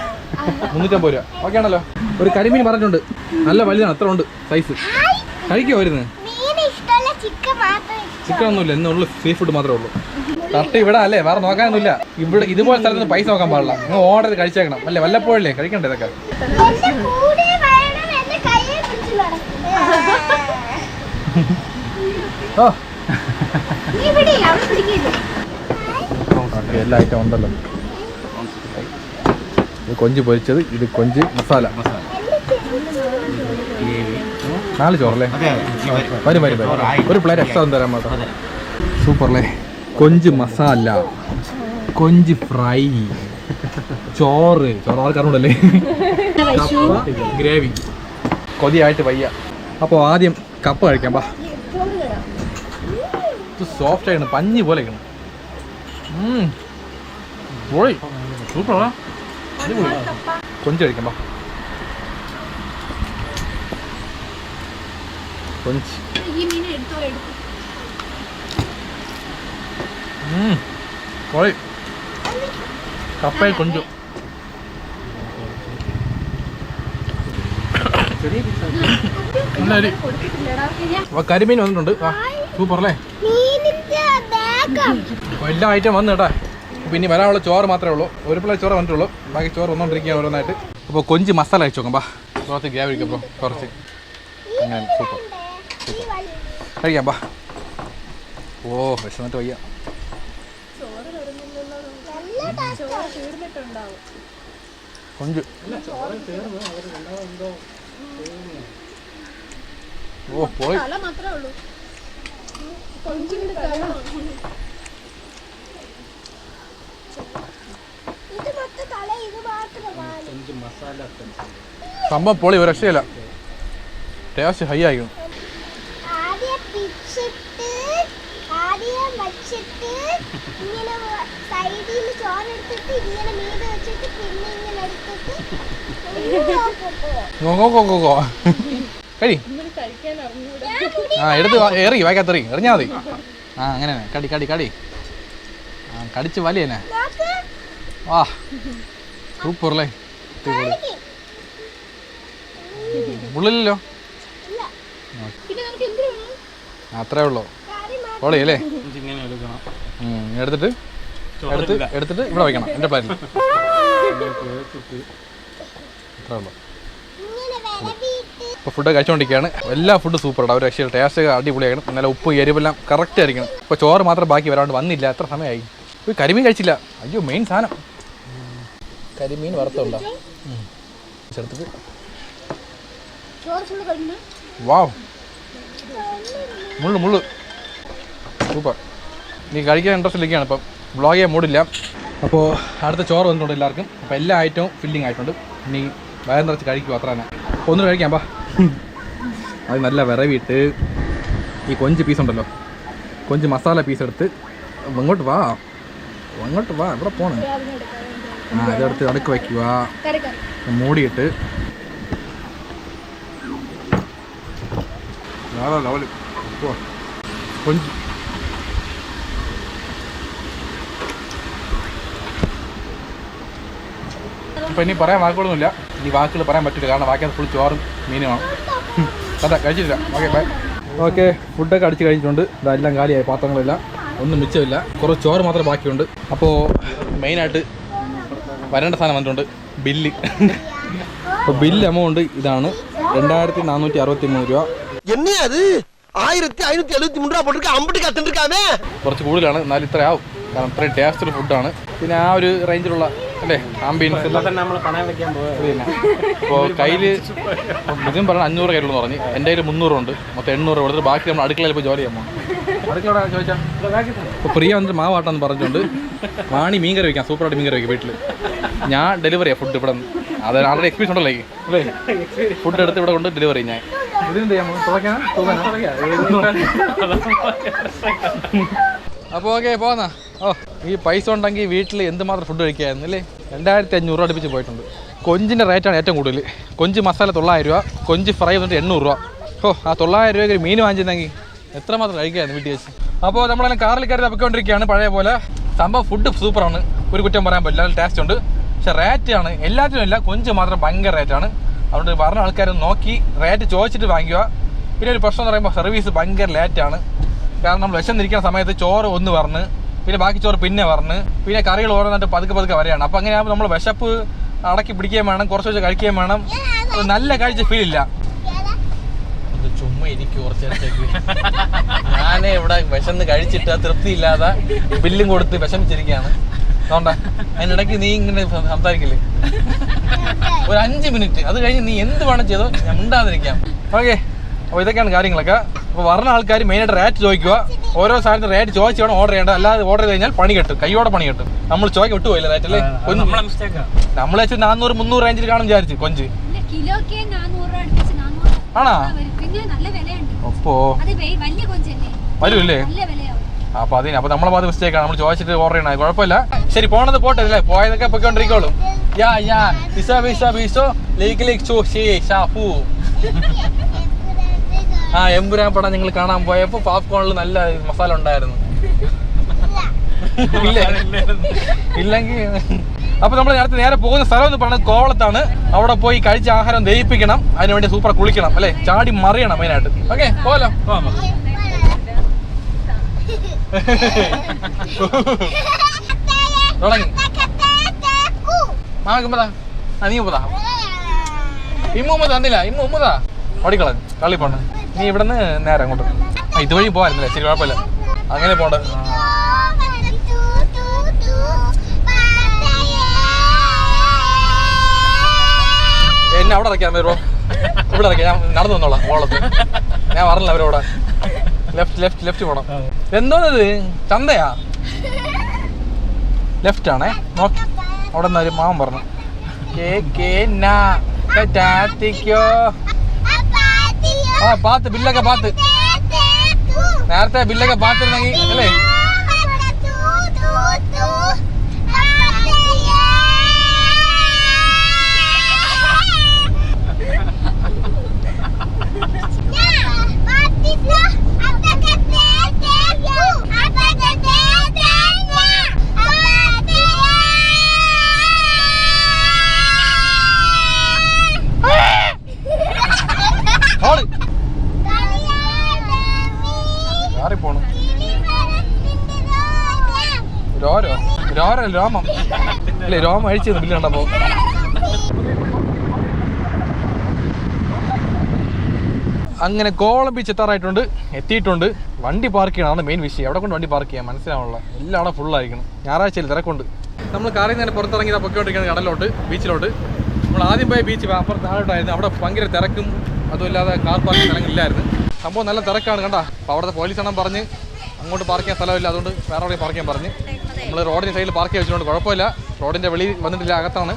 A: മുന്നൂറ്റമ്പത് രൂപ. ഓക്കെ ആണല്ലോ. ഒരു കരിമീൻ പറഞ്ഞിട്ടുണ്ട്. നല്ല വലുതാണ് എത്ര ഉണ്ട് സൈസ് കഴിക്കുമോ വരുന്നത്
B: ചിക്കൻ
A: ഒന്നുമില്ല എന്നേ എന്നുള്ള സീ ഫുഡ് മാത്രമേ ഉള്ളൂ. തട്ട് ഇവിടെ അല്ലേ വേറെ നോക്കാനൊന്നുമില്ല. ഇവിടെ ഇതുപോലെ സ്ഥലത്ത് പൈസ നോക്കാൻ പാടില്ല. നിങ്ങൾ ഓർഡർ കഴിച്ചേക്കണം. അല്ലേ വല്ലപ്പോഴല്ലേ? കഴിക്കണ്ടേ ഇതൊക്കെ? ഓ
B: നീ പിടിയില്ല അവൾ പിടിക്കില്ല
A: ഓക്കെ എല്ലാ ഐറ്റം ഉണ്ടല്ലോ. ഇത് കൊഞ്ച് പൊരിച്ചത് ഇത് കൊഞ്ച് മസാല. നാല് ചോറല്ലേ? വരും വരും വരും. ഒരു പ്ലേറ്റ് എക്സ്ട്രാ ഒന്ന് തരാൻ മാത്രം. സൂപ്പർലേ കൊഞ്ച് മസാല കൊഞ്ച് ഫ്രൈ ചോറ്. ചോറ് ആൾക്കാരുണ്ടല്ലേ ഗ്രേവി. കൊതിയായിട്ട് വയ്യ. അപ്പോൾ ആദ്യം കപ്പ് കഴിക്കാം പാ സോഫ്റ്റ് ആയിരുന്നു പഞ്ഞി പോലെ കഴിക്കണം. പൊളി സൂപ്പറാ കൊഞ്ച് കഴിക്കാം പാ കൊഞ്ച്. പൊളി കപ്പയിൽ കൊഞ്ചു കരിമീൻ വന്നിട്ടുണ്ട്. ആ സൂപ്പർ അല്ലേ എല്ലാ ഐറ്റം വന്നു കേട്ടാ പിന്നെ വരാനുള്ള ചോറ് മാത്രമേ ഉള്ളൂ. ഒരു പ്ലേറ്റ് ചോറ് വന്നിട്ടുള്ളൂ. ബാക്കി ചോറ് വന്നുകൊണ്ടിരിക്കുക ഓരോന്നായിട്ട്. അപ്പോൾ കൊഞ്ച് മസാല അയച്ചു നോക്കാം. ബാ കുറച്ച് ഗ്യാവ് അപ്പോൾ കുറച്ച്. അങ്ങനെ സൂപ്പർ കഴിക്കാം ബാ. ഓ വിഷമിട്ട് വയ്യ. കൊഞ്ച്. ഓ പോയി
B: ഇത് മൊത്തം തല ഇത് മാത്രമാണ്
A: സംഭവം പൊളി ഒരു രക്ഷയില്ല. ടേസ്റ്റ് ഹൈ ആയിരിക്കും കഴി ആ എടുത്ത് വാ- എറി വായിക്കാത്ത എറി എറിഞ്ഞാൽ മതി. ആ അങ്ങനെ കടി കടി കടി. ആ കടിച്ച് വലിയനെ. വാ. സൂപ്പർ അല്ലേ അടിപൊളി. ഉള്ളിലല്ലോ? അത്രേ ഉള്ളൂ? അല്ലേ ഉം, എടുത്തിട്ട്? എടുത്ത് എടുത്തിട്ട് ഇവിടെ വയ്ക്കണം എന്റെ പ്ലാനിൽ അത്രേ ഉള്ളൂ. ഇപ്പോൾ ഫുഡ് കഴിച്ചുകൊണ്ടിരിക്കുകയാണ് എല്ലാ ഫുഡും സൂപ്പറാണ്. അവർ രക്ഷയിൽ ടേസ്റ്റ് അടിപൊളിയായിരുന്നു നല്ല ഉപ്പ് എരിവെല്ലാം കറക്റ്റ് ആയിരിക്കണം. ഇപ്പോൾ ചോറ് മാത്രം ബാക്കി വരാണ്ട് വന്നില്ല. എത്ര സമയമായി? ഒരു കരിമീൻ കഴിച്ചില്ല. അയ്യോ മെയിൻ സാധനം. കരിമീൻ വറുത്തുണ്ടോ? ചേർത്തിട്ട് വാവ്. മുള്ളു മുള്ളു. സൂപ്പർ. നീ കഴിക്കാൻ ഇൻട്രസ്റ്റ് ഇരിക്കുകയാണ് ഇപ്പം വ്ളോഗ് ചെയ്യാൻ മൂടില്ല അപ്പോൾ അടുത്ത ചോറ് വന്നിട്ടുണ്ട് എല്ലാവർക്കും. അപ്പോൾ എല്ലാ ഐറ്റവും ഫില്ലിംഗ് ആയിട്ടുണ്ട്. ഇനി വയർ നിറച്ച് കഴിക്കും അത്ര തന്നെ. ഒന്നും കഴിക്കാം പാ അത് നല്ല വിറവിട്ട് ഈ കൊഞ്ച് പീസ് ഉണ്ടല്ലോ. കൊഞ്ച് മസാല പീസ് എടുത്ത് ഇങ്ങോട്ട് വാ. അങ്ങോട്ട് വാ ഇവിടെ പോണം. ആ ഇതെടുത്ത് അടുക്ക് വയ്ക്കുക. മൂടിയിട്ട്. വേറെ ലെവൽ പോ. കൊഞ്ച്. ഇപ്പം ഇനി പറയാൻ വാക്കുകളൊന്നുമില്ല. ഇനി വാക്കുകൾ പറയാൻ പറ്റില്ല. കാരണം ബാക്കി ഫുൾ ചോറും മീനുമാണ് അതെ കഴിച്ചിട്ടില്ല. Okay bye. ഓക്കെ ഫുഡൊക്കെ അടിച്ച് കഴിഞ്ഞിട്ടുണ്ട്. ഇതെല്ലാം കാലിയായി. പാത്രങ്ങളെല്ലാം. ഒന്നും മിച്ചമില്ല. കുറച്ച് ചോറ് മാത്രമേ ബാക്കിയുണ്ട്. അപ്പോൾ മെയിനായിട്ട് വരേണ്ട സാധനം വന്നിട്ടുണ്ട് ബില്ല് അപ്പോൾ ബില്ല് എമൗണ്ട് ഇതാണ് രണ്ടായിരത്തി നാനൂറ്റി അറുപത്തി മൂന്ന് രൂപ
G: என்ன அது ஆயிரத்தி ஐநூத்தி எழுபத்தி மூணு ரூபா போட்டுருக்கு அம்பட்டு கத்துருக்காமே
A: കുറച്ച് കൂടുതലാണ് എന്നാലും ഇത്ര ആവും കാരണം ഇത്രയും ടേസ്റ്റഡ് ഫുഡാണ് പിന്നെ ആ ഒരു റേഞ്ചിലുള്ള അല്ലേ ആംബിയൻസ് എല്ലാം
C: തന്നെ നമ്മൾ പണയം വെക്കാൻ പോയത്
A: അപ്പോൾ കയ്യിൽ ഇതും പറഞ്ഞ അഞ്ഞൂറ് കയ്യിലെന്ന് പറഞ്ഞ് എൻ്റെ കയ്യിൽ മുന്നൂറുണ്ട് മൊത്തം എണ്ണൂറ് കൊടുത്തിട്ട് ബാക്കി നമ്മൾ അടുക്കളയിൽ പോയി ജോലി ചെയ്യാൻ പോകും അടുക്കള ചോദിച്ചാൽ ഇപ്പോൾ പ്രിയ വന്നിട്ട് മാവാട്ടാന്ന് പറഞ്ഞുകൊണ്ട് വാണി മീൻ കറി വയ്ക്കാം സൂപ്പറായിട്ട് മീൻ കറി വയ്ക്കും വീട്ടിൽ ഞാൻ ഡെലിവറിയാണ് ഫുഡ് ഇവിടെ അത് ആളുടെ എക്സ്പീരിയൻസ് ഉണ്ടല്ലോ അല്ലേ ഫുഡ് എടുത്ത് ഇവിടെ കൊണ്ട് ഡെലിവറി ഞാൻ. ഇതിനെന്ത് ചെയ്യാൻ അപ്പോൾ ഓക്കെ പോന്നാ. ഓ ഈ പൈസ ഉണ്ടെങ്കിൽ വീട്ടിൽ എന്തുമാത്രം ഫുഡ് കഴിക്കായിരുന്നു അല്ലേ? രണ്ടായിരത്തി അഞ്ഞൂറ് രൂപ അടുപ്പിച്ച് പോയിട്ടുണ്ട്. കൊഞ്ചിന്റെ റേറ്റാണ് ഏറ്റവും കൂടുതൽ കൊഞ്ച് മസാല തൊള്ളായിരം രൂപ കൊഞ്ച് ഫ്രൈ വന്നിട്ട് എണ്ണൂറ് രൂപ. ഓ ആ തൊള്ളായിരം രൂപയ്ക്ക് ഒരു മീൻ വാങ്ങിച്ചിരുന്നെങ്കിൽ എത്രമാത്രം കഴിക്കായിരുന്നു വീട്ടിൽ വെച്ച്? അപ്പോൾ നമ്മളെല്ലാം കാറിൽ കയറി തപ്പിക്കൊണ്ടിരിക്കുകയാണ് പഴയ പോലെ. സംഭവം ഫുഡ് സൂപ്പറാണ്. ഒരു കുറ്റം പറയാൻ പറ്റില്ല ടേസ്റ്റ് ഉണ്ട്. പക്ഷേ റേറ്റ് ആണ്. എല്ലാത്തിനും ഇല്ല കൊഞ്ച് മാത്രം ഭയങ്കര റേറ്റാണ് അതുകൊണ്ട് പറഞ്ഞ ആൾക്കാരൊന്ന് നോക്കി റേറ്റ് ചോദിച്ചിട്ട് വാങ്ങിക്കുക. പിന്നെ ഒരു പ്രശ്നം എന്ന് പറയുമ്പോൾ സർവീസ് ഭയങ്കര ലേറ്റാണ് കാരണം നമ്മൾ വിശന്നിരിക്കുന്ന സമയത്ത് ചോറ് ഒന്ന് പറഞ്ഞ് പിന്നെ ബാക്കി ചോറ് പിന്നെ പറഞ്ഞ് പിന്നെ കറികൾ ഓരോന്നിട്ട് പതുക്കെ പതുക്കെ വരെയാണ് അപ്പോൾ അങ്ങനെ ആകുമ്പോൾ നമ്മൾ വിശപ്പ് അടക്കി പിടിക്കുകയും വേണം കുറച്ച് വെച്ച് കഴിക്കുകയും വേണം. നല്ല കഴിച്ച ഫീൽ ഇല്ല. ചുമ്മാ ഇരിക്കും കുറച്ച് നേരത്തേക്ക് ഞാൻ ഇവിടെ വിശന്ന് കഴിച്ചിട്ട് തൃപ്തി ഇല്ലാതെ ബില്ലും കൊടുത്ത് വിഷമിച്ചിരിക്കുകയാണ്. അതുകൊണ്ടാ അതിനിടയ്ക്ക് നീ ഇങ്ങനെ സംസാരിക്കില്ലേ ഒരു അഞ്ച് മിനിറ്റ്. അത് കഴിഞ്ഞ് നീ എന്ത് വേണം ചെയ്തോ ഞാൻ മിണ്ടാതിരിക്കാം. ഓക്കെ. അപ്പോൾ ഇതൊക്കെയാണ് കാര്യങ്ങളൊക്കെ. അപ്പോൾ വരുന്ന ആൾക്കാർ മെയിനായിട്ട് റേറ്റ് ചോദിക്കുക. ഓരോ സാധനത്തിന് റേറ്റ് ചോദിച്ച് വേണം ഓർഡർ ചെയ്യേണ്ടത്. അല്ലാതെ ഓർഡർ ചെയ്ത് കഴിഞ്ഞാൽ പണി കെട്ടും. കൈയോടെ പണി കെട്ടും. നമ്മൾ ചോദിക്കാൻ വിട്ടുപോയില്ല റേറ്റ് അല്ലേ? നമ്മൾ വെച്ച് നാനൂറ് മുന്നൂറ് റേഞ്ചിൽ കാണും വിചാരിച്ചു. കൊഞ്ച്. ആണോ?
H: വരും. പിന്നെ നല്ല വിലയുണ്ട്.
A: അപ്പോ
H: അത് വെ- വലിയ കൊഞ്ചല്ലേ?
A: വരുമല്ലേ?
H: നല്ല വിലയാവും.
A: അപ്പൊ അതിന് അപ്പൊ നമ്മളെ ഭാഗത്ത് മിസ്റ്റേക്ക് ആണ്. നമ്മൾ ചോദിച്ചിട്ട് ഓർഡർ ചെയ്യണം. കുഴപ്പമില്ല. ശരി പോണത് പോട്ടെ അല്ലേ? പോയതൊക്കെ പൊയ്ക്കൊണ്ടിരിക്കോളും യാ യാ. ബിസോ ബിസോ ബിസോ ലേക്ക് ലേക്ക് ചോ ഷേ ഷാഫു ആ എമ്പുരാൻ പടം നിങ്ങൾ കാണാൻ പോയപ്പോ പോപ്കോണിൽ നല്ല മസാല ഉണ്ടായിരുന്നു. ഇല്ലേ. ഇല്ലെങ്കിൽ അപ്പൊ നമ്മൾ നേരത്തെ നേരെ പോകുന്ന സ്ഥലം എന്ന് പറയുന്നത് കോവളത്താണ്. അവിടെ പോയി കഴിച്ച ആഹാരം ദഹിപ്പിക്കണം. അതിനുവേണ്ടി സൂപ്പർ കുളിക്കണം അല്ലേ? ചാടി മറിയണം മെയിനായിട്ട് ഓക്കെ പോലോ തുടങ്ങി. മാ കുമ്പതാ ആ നീ കുമ്പതാ ഇമ്മ ഉമ്മ തന്നില്ല. ഇമ്മ ഉമ്മതാ. ഓടിക്കളൻ കളി പോണ്ട നീ ഇവിടെ നിന്ന് നേരെ അങ്ങോട്ട്. ഇതുവഴി പോകാറില്ലേ ശരി കുഴപ്പമില്ല. അങ്ങനെ പോണ്ട. അവിടെ ഇറക്കിയാൽ വരുമോ ഇവിടെ ഇറക്കി. ഞാൻ നടന്നു വന്നോളാം ഓളത്ത് ഞാൻ പറഞ്ഞില്ല അവരോടെ. ലെഫ്റ്റ് ലെഫ്റ്റ് ലെഫ്റ്റ് പോണം. എന്തോന്നത്? ചന്തയാ? ലെഫ്റ്റ് ആണേ? നോക്കി. അവിടെ നിന്ന് ഒരു മാമൻ പറഞ്ഞു. കേ കേ നാ ടാറ്റിക്കോ ആ പാത്ത് ബില്ലൊക്കെ പാത്ത്. നേരത്തെ ബില്ലൊക്കെ പാത്തിരുന്നെങ്കിൽ അല്ലേ? രോരോ രോരോ രോമം? അല്ലേ രോമം അഴിച്ചു ബില്ല് കണ്ടപ്പോ. അങ്ങനെ കോളം ബീച്ച് എത്താറായിട്ടുണ്ട് എത്തിയിട്ടുണ്ട്. വണ്ടി പാർക്ക് ചെയ്യണം മെയിൻ വിഷയം. എവിടെ കൊണ്ട് വണ്ടി പാർക്ക് ചെയ്യാം? മനസ്സിലാവുള്ള എല്ലാം അവിടെ ഫുള്ളായിരിക്കണം ഞായറാഴ്ചയിൽ തിരക്കുണ്ട്. നമ്മൾ കാറിൽ നിന്ന് പുറത്തിറങ്ങി പൊക്കോട്ടിരിക്കുന്ന കടലിലോട്ട് ബീച്ചിലോട്ട് നമ്മൾ ആദ്യം പോയ ബീച്ച് അപ്പുറത്ത് താഴോട്ടായിരുന്നു. അവിടെ ഭയങ്കര തിരക്കും അതുമില്ലാതെ കാർ പാർക്കിംഗ് സ്ഥലങ്ങളില്ലായിരുന്നു സംഭവം നല്ല തിരക്കാണ് കണ്ട. അപ്പോൾ അവിടുത്തെ പോലീസ് എണ്ണം പറഞ്ഞ് അങ്ങോട്ട് പാർക്ക് ചെയ്യാൻ സ്ഥലമില്ല. അതുകൊണ്ട് വേറെ എവിടെയും പാർക്ക് ചെയ്യാൻ പറഞ്ഞ്. നമ്മൾ റോഡിന്റെ സൈഡിൽ പാർക്ക് ചെയ്ത് വെച്ചിട്ടുണ്ട് കുഴപ്പമില്ല. റോഡിന്റെ വെളി വന്നിട്ടില്ല അകത്താണ്.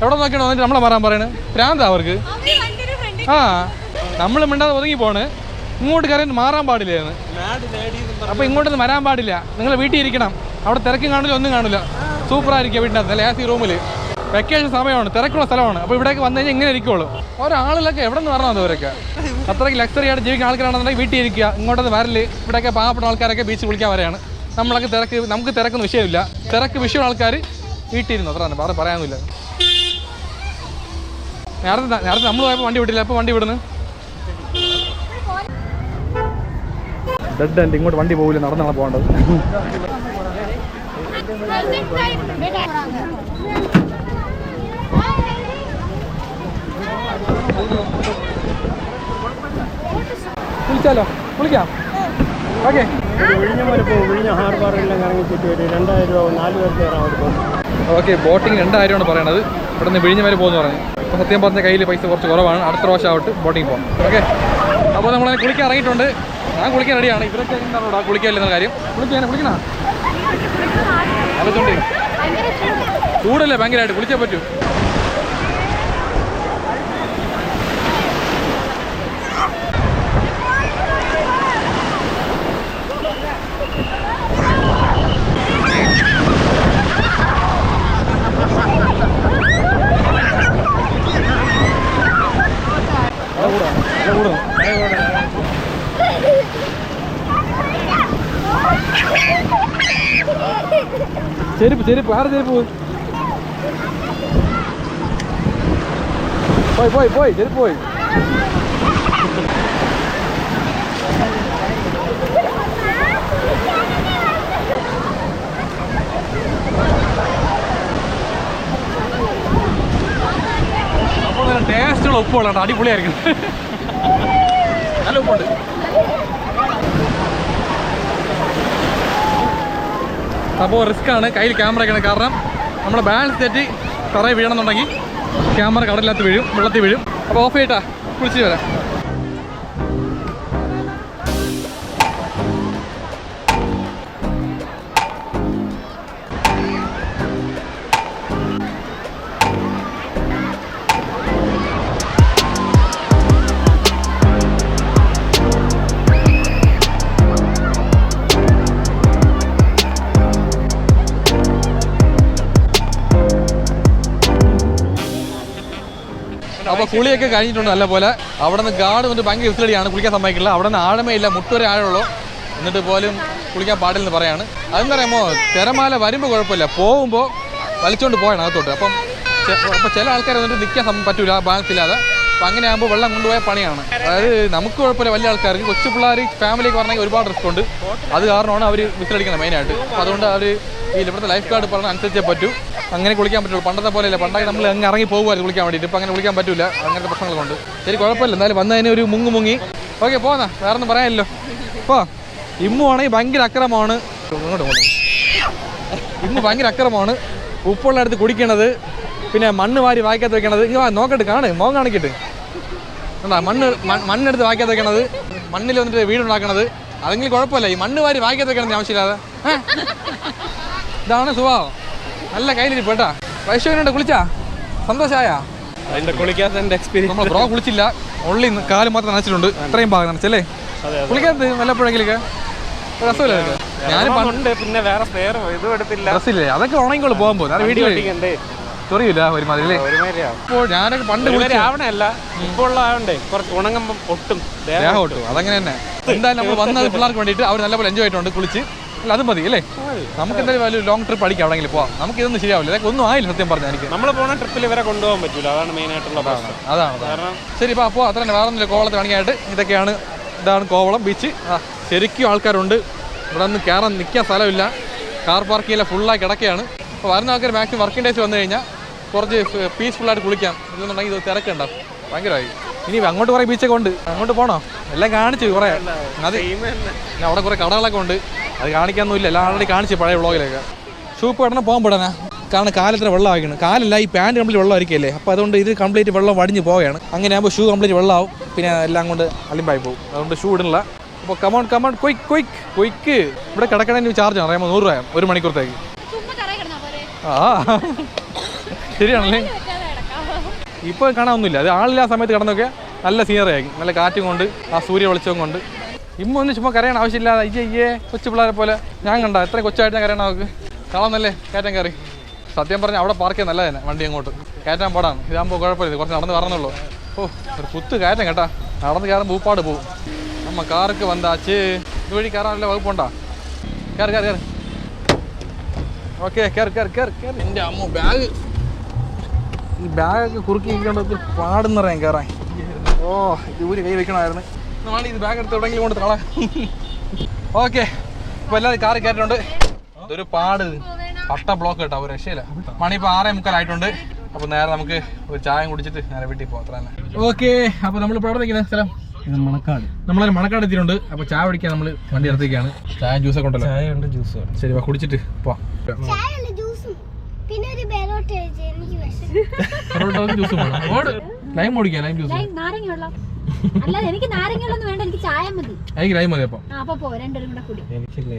A: എവിടെ നോക്കിയാണ് വന്നിട്ട് നമ്മളെ മാറാൻ പറയണ്? പ്രാന്ത അവർക്ക്? ആ നമ്മൾ മിണ്ടാതെ ഒതുങ്ങി പോണ് ഇങ്ങോട്ട് കയറി മാറാൻ പാടില്ലായിരുന്നു അപ്പൊ ഇങ്ങോട്ടൊന്നും വരാൻ പാടില്ല. നിങ്ങൾ വീട്ടിൽ ഇരിക്കണം. അവിടെ തിരക്കും കാണില്ല ഒന്നും കാണില്ല. സൂപ്പറായിരിക്കും വീട്ടിനകത്ത് അല്ലെ? എ സി റൂമിൽ വെക്കേഷൻ സമയമാണ് തിരക്കുള്ള സ്ഥലമാണ്. അപ്പോൾ ഇവിടേക്ക് വന്നു കഴിഞ്ഞാൽ ഇങ്ങനെ ഇരിക്കുള്ളൂ. ഒരാളിലൊക്കെ എവിടെ നിന്ന് വരണം അവരൊക്കെ അത്രയ്ക്ക് ലക്സറി ആയിട്ട് ജീവിക്കുന്ന ആൾക്കാരാണെന്നുണ്ടെങ്കിൽ വീട്ടിൽ ഇരിക്കുക ഇങ്ങോട്ടൊന്ന് വരൽ ഇവിടെയൊക്കെ പാവപ്പെട്ട ആൾക്കാരൊക്കെ ബീച്ച് കുളിക്കാൻ വരെയാണ് നമ്മളൊക്കെ തിരക്ക് നമുക്ക് തിരക്കൊന്നും വിഷയമില്ല. തിരക്ക് വിഷയമുള്ള ആൾക്കാർ വീട്ടിലിരുന്നു. അത്ര തന്നെ വേറെ പറയാനൊന്നുമില്ല. നേരത്തെ നേരത്തെ നമ്മൾ പോയപ്പോൾ വണ്ടി വിട്ടില്ല. അപ്പോൾ വണ്ടി വിടുന്നു ഡെഡ് ആൻഡ് ഇങ്ങോട്ട് വണ്ടി പോകില്ല നടന്നാണ് പോകേണ്ടത്. വിളിച്ചാലോ? വിളിക്കാം. ഓക്കെ.
C: വിഴിഞ്ഞം വരെ പോകും വിഴിഞ്ഞ ഹാർബറിലെല്ലാം കറങ്ങി ചുറ്റി ഒരു രണ്ടായിരം രൂപ നാല് പേർക്ക് കയറാൻ അവിടെ പോകും
A: ഓക്കെ ബോട്ടിങ് രണ്ടായിരമാണ് പറയണത്. ഇവിടെ നിന്ന് വിഴിഞ്ഞ വരെ പോകുന്നു പറഞ്ഞു. അപ്പോൾ സത്യം പറഞ്ഞ കയ്യിൽ പൈസ കുറച്ച് കുറവാണ്. അടുത്ത പ്രാവശ്യം ആവട്ട് ബോട്ടിങ് പോകാം ഓക്കെ. അപ്പോൾ നമ്മൾ കുളിക്കാൻ ഇറങ്ങിയിട്ടുണ്ട്. ഞാൻ കുളിക്കാൻ റെഡിയാണ്. ഇവരൊക്കെ എന്താണോ കുളിക്കാനില്ലെന്ന കാര്യം. കുളിക്കാൻ കുളിക്കണ? ആലോചിച്ചോണ്ട് ചൂടല്ലേ ഭയങ്കരമായിട്ട്. കുളിച്ചേ പറ്റൂ. ചെരുപ്പ് ചെരുപ്പ് ആറ് ചെരുപ്പ്? പോയി പോയി പോയി ചെരുപ്പ് പോയി. ടേസ്റ്റുള്ള ഉപ്പുള്ള അടിപൊളിയായിരിക്കും. നല്ല ഉപ്പുണ്ട്. അപ്പോൾ റിസ്ക് ആണ് കയ്യിൽ ക്യാമറ ഒക്കെയാണ് കാരണം നമ്മൾ ബാലൻസ് തെറ്റി തറയിൽ വീഴണമെന്നുണ്ടെങ്കിൽ ക്യാമറ കടലിനകത്ത് വീഴും വെള്ളത്തിൽ വീഴും. അപ്പോൾ ഓഫ് ചെയ്തിട്ടാ കുളിച്ച് വരാം. അപ്പോൾ കുളിയൊക്കെ കഴിഞ്ഞിട്ടുണ്ട് നല്ല പോലെ അവിടെ നിന്ന് ഗാർഡ് വന്നിട്ട് ഭയങ്കര വിസിലടിയാണ് കുളിക്കാൻ സമ്മതിക്കില്ല. അവിടെ നിന്ന് ആഴമേ ഇല്ല. മുട്ടുവരെ ആഴമുള്ളൂ. എന്നിട്ട് പോലും കുളിക്കാൻ പാടില്ലെന്ന് പറയാണ്. അതെന്ന് പറയുമ്പോൾ തിരമാല വരുമ്പോൾ കുഴപ്പമില്ല. പോകുമ്പോൾ വലിച്ചുകൊണ്ട് പോയാണ് അകത്തോട്ട്. അപ്പം അപ്പം അപ്പോൾ ചില ആൾക്കാർ വന്നിട്ട് നിൽക്കാൻ പറ്റൂല. ഇല്ലാതെ അപ്പം അങ്ങനെ ആകുമ്പോൾ വെള്ളം കൊണ്ടുപോയ പണിയാണ്. അതായത് നമുക്ക് കുഴപ്പമില്ല വലിയ ആൾക്കാർക്ക്. കൊച്ചു പിള്ളേർ ഫാമിലിക്ക് പറഞ്ഞാൽ ഒരുപാട് റിസ്ക് ഉണ്ട്. അത് കാരണമാണ് അവർ വിസിലടിക്കുന്നത് മെയിനായിട്ട് അപ്പോൾ അതുകൊണ്ട് അവർ ഈ ഇവിടുത്തെ ലൈഫ് ഗാർഡ് പറഞ്ഞ അനുസരിച്ചേ പറ്റൂ. അങ്ങനെ കുളിക്കാൻ പറ്റുള്ളൂ. പണ്ടത്തെ പോലെയല്ല. പണ്ടൊക്കെ നമ്മൾ അങ്ങ് ഇറങ്ങി പോകുമായിരുന്നു കുളിക്കാൻ വേണ്ടിയിട്ട്. ഇപ്പം അങ്ങനെ കുളിക്കാൻ പറ്റില്ല അങ്ങനത്തെ പ്രശ്നങ്ങൾ കൊണ്ട് ശരി കുഴപ്പമില്ല. എന്നാലും വന്നതിന് ഒരു മുങ്ങു മുങ്ങി. ഓക്കെ പോന്നാ. വേറെ ഒന്നും പറയാനല്ലോ പോ. ഇമ്മു ആണെങ്കിൽ ഭയങ്കര അക്രമമാണ്. ഇങ്ങോട്ട് ഇങ്ങോട്ട്. ഇമ്മു ഭയങ്കര അക്രമമാണ്. ഉപ്പുള്ള അടുത്ത് കുടിക്കണത്. പിന്നെ മണ്ണ് വാരി വായിക്കാത്ത വെക്കണത്. നോക്കട്ടെ കാണ് മോൻ കാണിക്കട്ട്. എന്താ മണ്ണ് മണ്ണെടുത്ത് വായിക്കാത്ത വെക്കണത്. മണ്ണിൽ വന്നിട്ട് വീടുണ്ടാക്കണത്. അതെങ്കിലും കുഴപ്പമില്ല. ഈ മണ്ണ് വാരി വായിക്കാത്ത വെക്കണത് ആവശ്യമില്ലാതെ. ഇതാണ് സ്വഭാവം നല്ല കയ്യിലിരിപ്പ് കേട്ടാ. വൈശ്വനുണ്ട് കുളിച്ചാ? സന്തോഷമായ
C: അതിന്റെ കുളിക്കാത്തതിന്റെ എക്സ്പീരിയൻസ്
A: നമ്മൾ ബ്രോ കുളിച്ചില്ല. ഉള്ളി കാൽ മാത്രം നനച്ചിട്ടുണ്ട്. ഇത്രയും ഭാഗം നനച്ചല്ലേ? കുളിക്കാത്ത വല്ലപ്പോഴെങ്കിലൊക്കെ? രസമില്ല ഞാൻ
C: പിന്നെ വേറെ
A: ഡ്രസ്സില്ലേ അതൊക്കെ ഉണങ്ങിക്കോളൂ പോകുമ്പോൾ
C: ഓടിക്കണ്ടേ?
A: ചൊറിയില്ല ഒരുമാതിരി ഇപ്പോൾ ഞാനൊക്കെ പണ്ട്
C: രാവണല്ല ഇപ്പോൾ ആവണ്ടേ കുറച്ച് ഉണങ്ങുമ്പം ഒട്ടും ദേഹം
A: ഒട്ടും. അതങ്ങനെ തന്നെ. എന്തായാലും നമ്മൾ വന്നത് പിള്ളേർക്ക് വേണ്ടിയിട്ട് അവർ നല്ലപോലെ എൻജോയ് ആയിട്ടുണ്ട് കുളിച്ച്. അല്ല അത് മതി അല്ലേ? നമുക്ക് എന്തായാലും വലിയ ലോങ് ട്രിപ്പ് അടിക്കാം എവിടെയെങ്കിലും പോവാം. നമുക്ക് ഇതൊന്നും ശരിയാവില്ല ഇതൊക്കെ ഒന്നും ആയില്ല സത്യം പറഞ്ഞാൽ എനിക്ക്.
C: നമ്മൾ പോണ ട്രിപ്പിൽ ഇവരെ കൊണ്ടുപോകാൻ പറ്റില്ല അതാണ് മെയിൻ ആയിട്ടുള്ള
A: അതാണ്
C: കാരണം
A: ശരി ഇപ്പോൾ അപ്പോൾ അത്ര തന്നെ വേറെ ഒന്നുമില്ല കോവളത്ത് കാണിക്കാനായിട്ട് ഇതൊക്കെയാണ് ഇതാണ് കോവളം ബീച്ച് ശരിക്കും ആൾക്കാരുണ്ട്. ഇവിടെ നിന്ന് കയറാൻ നിൽക്കാൻ സ്ഥലമില്ല. കാർ പാർക്ക് ചെയ്യില്ല ഫുള്ളായി കിടക്കുകയാണ് അപ്പോൾ വരുന്ന ആൾക്കാർ മാക്സിമം വർക്കിംഗ് ഡേയ്സ് വന്നു കഴിഞ്ഞാൽ കുറച്ച് പീസ്ഫുള്ളായിട്ട് കുളിക്കാം. ഇതെന്നുണ്ടെങ്കിൽ ഇത് തിരക്കുണ്ടാവും ഭയങ്കരമായി. ഇനി അങ്ങോട്ട് കുറേ ബീച്ചൊക്കെ ഉണ്ട്. അങ്ങോട്ട് പോകണോ എല്ലാം കാണിച്ചു കുറേ. അത് പിന്നെ അവിടെ കുറേ കടകളൊക്കെ ഉണ്ട്. അത് കാണിക്കാനൊന്നുമില്ല. എല്ലാം ആൾറെഡി കാണിച്ചു പഴയ വ്ളോഗിലൊക്കെ ഷൂപ്പ് ഉടനെ പോകാൻ പെടാനാ. കാരണം കാലത്തിന് വെള്ളം ആയിക്കണം കാലല്ല ഈ പാന്റ് കംപ്ലീറ്റ് വെള്ളം ആയിരിക്കല്ലേ അപ്പോൾ അതുകൊണ്ട് ഇത് കംപ്ലീറ്റ് വെള്ളം വടിഞ്ഞ് പോവുകയാണ്. അങ്ങനെ ആകുമ്പോൾ ഷൂ കംപ്ലീറ്റ് വെള്ളമാവും. പിന്നെ എല്ലാം കൊണ്ട് അലിമ്പായി പോകും. അതുകൊണ്ട് ഷൂ ഇടണില്ല. അപ്പോൾ come on come on quick quick quick ഇവിടെ കിടക്കണതിന് ചാർജ് ആണ്. അറിയാമോ? നൂറ് രൂപ ഒരു മണിക്കൂറത്തേക്ക്. ആ. ശരിയാണല്ലേ?
I: ഇപ്പൊ
A: ഇപ്പോൾ കാണാനൊന്നുമില്ല. അത് ആളില്ലാ സമയത്ത് കിടന്നൊക്കെ നല്ല സീനറിയാക്കി നല്ല കാറ്റും കൊണ്ട് ആ സൂര്യ വെളിച്ചവും കൊണ്ട്. ഇമ്മ ഒന്ന് ചുമ്മാ കരയണം. ആവശ്യമില്ലാതെ അയ്യേ അയ്യേ കൊച്ചു പിള്ളേരെ പോലെ. ഞാൻ കണ്ട എത്ര കൊച്ചായിട്ട് ഞാൻ കരയണം അവർക്ക് കാണാമെന്നല്ലേ? കയറ്റാൻ കയറി. സത്യം പറഞ്ഞാൽ അവിടെ പാർക്ക് ചെയ്യാൻ നല്ലതന്നെ വണ്ടി അങ്ങോട്ട്. കയറ്റാൻ പാടാണ്. ഇതാകുമ്പോൾ കുഴപ്പമില്ല. കുറച്ച് നടന്ന് കറന്നുള്ളൂ ഓ ഒരു കുത്ത് കയറ്റം കേട്ടാ. നടന്ന് കയറുമ്പോൾ പൂപ്പാട് പോവും. നമ്മ കാർക്ക് വന്നാച്ച് ഇതുവഴി കയറാനല്ല വകുപ്പുണ്ടാ കയറി കയറി കയറി. ഓക്കെ കയറി കയറി കയറി കയറി. എന്റെ അമ്മ ബാഗ് ഈ ബാഗൊക്കെ കുറുക്കി ഇരിക്കേണ്ടത് പാടുന്ന റേം കയറാൻ ഓ ഊരി കൈ വെക്കണമായിരുന്നു. നാളെ ഇത് ബാഗ് എടുത്ത് എവിടെയെങ്കിലും കൊണ്ട് കളാം ഓക്കെ. ഇപ്പൊ എല്ലാവരും കാറി കയറ്റിട്ടുണ്ട് ഇതൊരു പാട് പട്ട ബ്ലോക്ക് കേട്ടോ ഒരു രക്ഷയില്ല. മണി ഇപ്പോൾ ആറേ മുക്കാലായിട്ടുണ്ട്. അപ്പോൾ നേരെ നമുക്ക് ഒരു ചായം കുടിച്ചിട്ട് നേരെ വീട്ടിൽ പോകാം അത്ര തന്നെ ഓക്കെ. അപ്പോൾ നമ്മൾ ഇപ്പോൾ എവിടെ നിൽക്കുന്ന സ്ഥലം?
C: ഇത് മണക്കാട്.
A: നമ്മളൊരു മണക്കാട് എത്തിയിട്ടുണ്ട്. അപ്പോൾ ചായ കുടിക്കാൻ നമ്മൾ വണ്ടി എടുത്തേക്കാണ് ചായ ജ്യൂസൊക്കെ ഉണ്ടല്ലോ.
C: ചായ ഉണ്ട്. ജ്യൂസ്
A: ശരി വാ കുടിച്ചിട്ട് പോവാം
B: ചായയല്ല ജ്യൂസും പിന്നെ ഒരു ബെറോട്ട എനിക്ക് വിഷം
A: ജ്യൂസ് ലൈം ഓടിക്കാം ലൈം ജ്യൂസ്
J: ലൈം നാരങ്ങ വെള്ളം അല്ലാതെ എനിക്ക് നാരങ്ങ വെള്ളം വേണ്ട എനിക്ക് ചായ മതി.
A: എനിക്ക് ലൈം മതി അപ്പം.
J: പോ രണ്ടുപേരും കൂടെ കുടി.
C: എനിക്കില്ലേ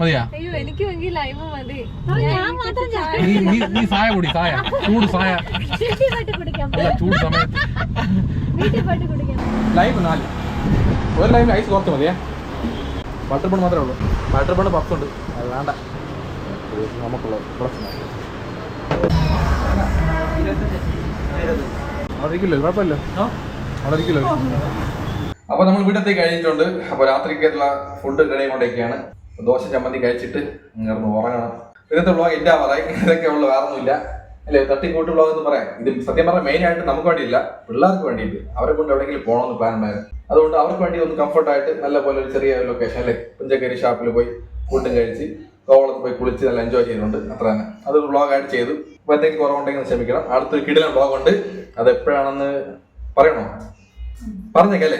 A: മതിയാ?
J: അയ്യോ എനിക്ക് ലൈം മതി. ഞാൻ മാത്രം ചായ
A: നീ നീ- നീ സായ കുടി സായ ചൂട് സായ
J: വീട്ടിൽ പോയിട്ട് കുടിക്കാം.
A: ചൂട് സമയത്ത്
J: വീട്ടിൽ പോയിട്ട് കുടിക്കാം.
A: ലൈം നാല്. ഒരു ലൈം ഐസ് കുറച്ച് മതിയേ. ബട്ടർ ബൺ മാത്രമേ ഉള്ളൂ. ബട്ടർ ബൺ പപ്പുണ്ട് ഉണ്ട്. അത് വേണ്ട. നമുക്കുള്ള നമുക്കുള്ളത് പ്രശ്നം അപ്പൊ നമ്മൾ വീട്ടിലേക്ക് കഴിഞ്ഞിട്ടുണ്ട്. അപ്പൊ രാത്രിക്കുള്ള ഫുഡ് റെഡി കൊണ്ടൊക്കെയാണ്. ദോശ ചമ്മന്തി കഴിച്ചിട്ട് ഇങ്ങനെ ഉറങ്ങണം. ഇന്നത്തെ വ്ളോഗ് എന്റെ ആവാറായി. ഇതൊക്കെ ഉള്ളു വേറൊന്നുമില്ല. അല്ലെ അല്ലേ തട്ടിക്കൂട്ട് വ്ളോഗ് എന്ന് പറയാം. ഇത് സത്യം പറഞ്ഞാൽ മെയിൻ ആയിട്ട് നമുക്ക് വേണ്ടിയില്ല. പിള്ളേർക്ക് വേണ്ടിയിട്ട്. അവരെ കൊണ്ട് എവിടെയെങ്കിലും പോകണമെന്ന് പ്ലാൻ ഉണ്ടായിരുന്നു. അതുകൊണ്ട് അവർക്ക് വേണ്ടി ഒന്ന് കംഫർട്ടായിട്ട് നല്ല പോലെ ഒരു ചെറിയ ലൊക്കേഷൻ അല്ലെ? പുഞ്ചക്കരി ഷാപ്പിൽ പോയി ഫുഡും കഴിച്ച് കോവളത്ത് പോയി കുളിച്ച് നല്ല എൻജോയ് ചെയ്യുന്നുണ്ട്. അത്ര തന്നെ. അതൊരു വ്ളോഗ് ആയിട്ട് ചെയ്തു. എന്തെങ്കിലും കുറവുണ്ടെങ്കിൽ ക്ഷമിക്കണം. അടുത്തൊരു കിടിലൻ ബ്ലോഗുണ്ട് അത് എപ്പോഴാണെന്ന് പറയണോ? പറഞ്ഞേക്കല്ലേ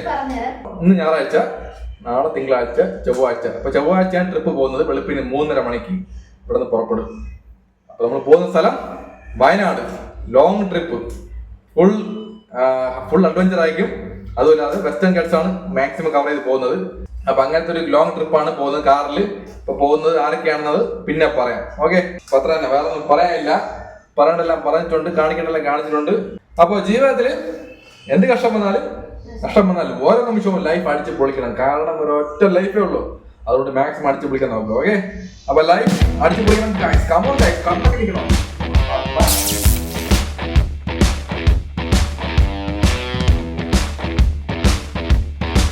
A: ഇന്ന് ഞായറാഴ്ച നാളെ തിങ്കളാഴ്ച ചൊവ്വാഴ്ച. അപ്പൊ ചൊവ്വാഴ്ച ഞാൻ ട്രിപ്പ് പോകുന്നത്. വെളുപ്പിന് മൂന്നര മണിക്ക് ഇവിടെ നിന്ന് പുറപ്പെടും. അപ്പൊ നമ്മൾ പോകുന്ന സ്ഥലം Wayanad. Long trip full full adventure ആയിരിക്കും. അതുമല്ലാതെ വെസ്റ്റേൺ ഗട്ട്സ് ആണ് മാക്സിമം കവർ ചെയ്ത് പോകുന്നത്. അപ്പൊ അങ്ങനത്തെ ഒരു ലോങ് ട്രിപ്പാണ് പോകുന്നത്. കാറിൽ ഇപ്പൊ പോകുന്നത് ആരൊക്കെയാണെന്നത് പിന്നെ പറയാം. ഓക്കെ അപ്പൊ അത്ര തന്നെ. വേറെ ഒന്നും പറയാനില്ല. പറയേണ്ടെല്ലാം പറഞ്ഞിട്ടുണ്ട് കാണിക്കേണ്ടെല്ലാം കാണിച്ചിട്ടുണ്ട്. അപ്പൊ ജീവിതത്തിൽ എന്ത് കഷ്ടം വന്നാലും കഷ്ടം വന്നാലും ഓരോ നിമിഷവും ലൈഫ് അടിച്ച് പൊളിക്കണം. കാരണം ഒരു ഒറ്റ ലൈഫേ ഉള്ളൂ. അതുകൊണ്ട് മാക്സിമം അടിച്ച് പൊളിക്കാൻ നോക്കുക ഓക്കെ അപ്പൊ ലൈഫ് അടിച്ച് പൊളിക്കണം കമോൺ കമ്മ